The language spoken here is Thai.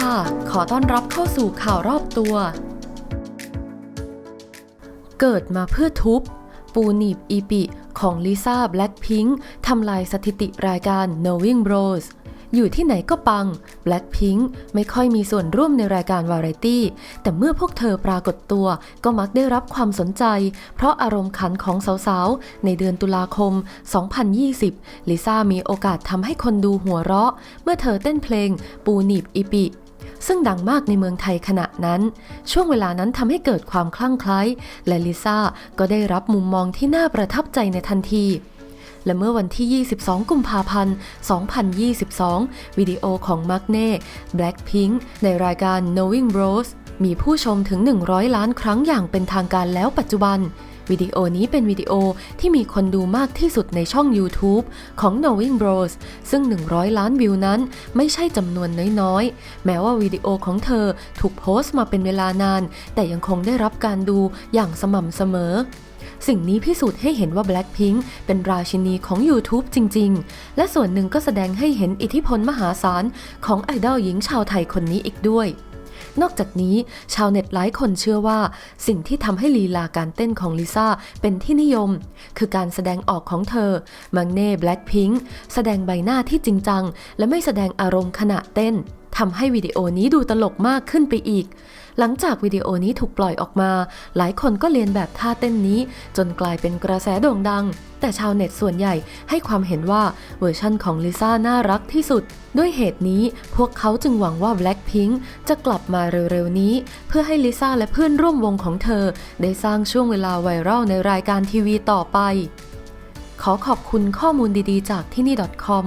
ค่ะ ขอต้อนรับเข้าสู่ข่าวรอบตัว เกิดมาเพื่อทุบ ปูนีบอีปิของลิซ่าแบล็ p พิงค์ทำลายสถิติรายการ Knowing Bros อยู่ที่ไหนก็ปัง Blackpink ไม่ค่อยมีส่วนร่วมในรายการวาไรตี้ แต่เมื่อพวกเธอปรากฏตัว ก็มักได้รับความสนใจ เพราะอารมณ์ขันของสาวๆ ในเดือนตุลาคม 2020 ลิซ่ามีโอกาสทำให้คนดูหัวเราะ เมื่อเธอเต้นเพลงปูหนีบอีปิ ซึ่งดังมากในเมืองไทยขณะนั้น ช่วงเวลานั้นทำให้เกิดความคลั่งไคล้และลิซ่าก็ได้รับมุมมองที่น่าประทับใจในทันที และเมื่อวันที่ 22 กุมภาพันธ์ 2022 วิดีโอของมาร์กเน่ Blackpink ในรายการ Knowing Bros มีผู้ชมถึง 100 ล้านครั้งอย่างเป็นทางการแล้วปัจจุบัน วิดีโอนี้เป็นวิดีโอที่มีคนดูมากที่สุดในช่อง YouTube ของ Knowing Bros ซึ่ง 100 ล้านวิวนั้นไม่ใช่จำนวนน้อยๆ แม้ว่าวิดีโอของเธอถูกโพสต์มาเป็นเวลานาน แต่ยังคงได้รับการดูอย่างสม่ำเสมอสิ่งนี้พิสูจน์ให้เห็นว่า Blackpink เป็นราชินีของ YouTube จริง ๆ และส่วนหนึ่งก็แสดงให้เห็นอิทธิพลมหาศาลของไอดอลหญิงชาวไทยคนนี้อีกด้วย นอกจากนี้ชาวเน็ตหลายคนเชื่อว่า สิ่งที่ทำให้ลีลาการเต้นของลิซ่าเป็นที่นิยม คือการแสดงออกของเธอ มังเน่แบล็คพิงแสดงใบหน้าที่จริงจัง และไม่แสดงอารมณ์ขณะเต้น ทำให้วิดีโอนี้ดูตลกมากขึ้นไปอีก หลังจากวิดีโอนี้ถูกปล่อยออกมา หลายคนก็เรียนแบบท่าเต้นนี้ จนกลายเป็นกระแสโด่งดัง แต่ชาวเน็ตส่วนใหญ่ให้ความเห็นว่าเวอร์ชั่นของลิซ่าน่ารักที่สุด ด้วยเหตุนี้พวกเขาจึงหวังว่า Blackpink จะกลับมาเร็วๆนี้ เพื่อให้ลิซ่าและเพื่อนร่วมวงของเธอ ได้สร้างช่วงเวลาไวรัลในรายการทีวีต่อไป ขอขอบคุณข้อมูลดีๆ จากที่นี่ .com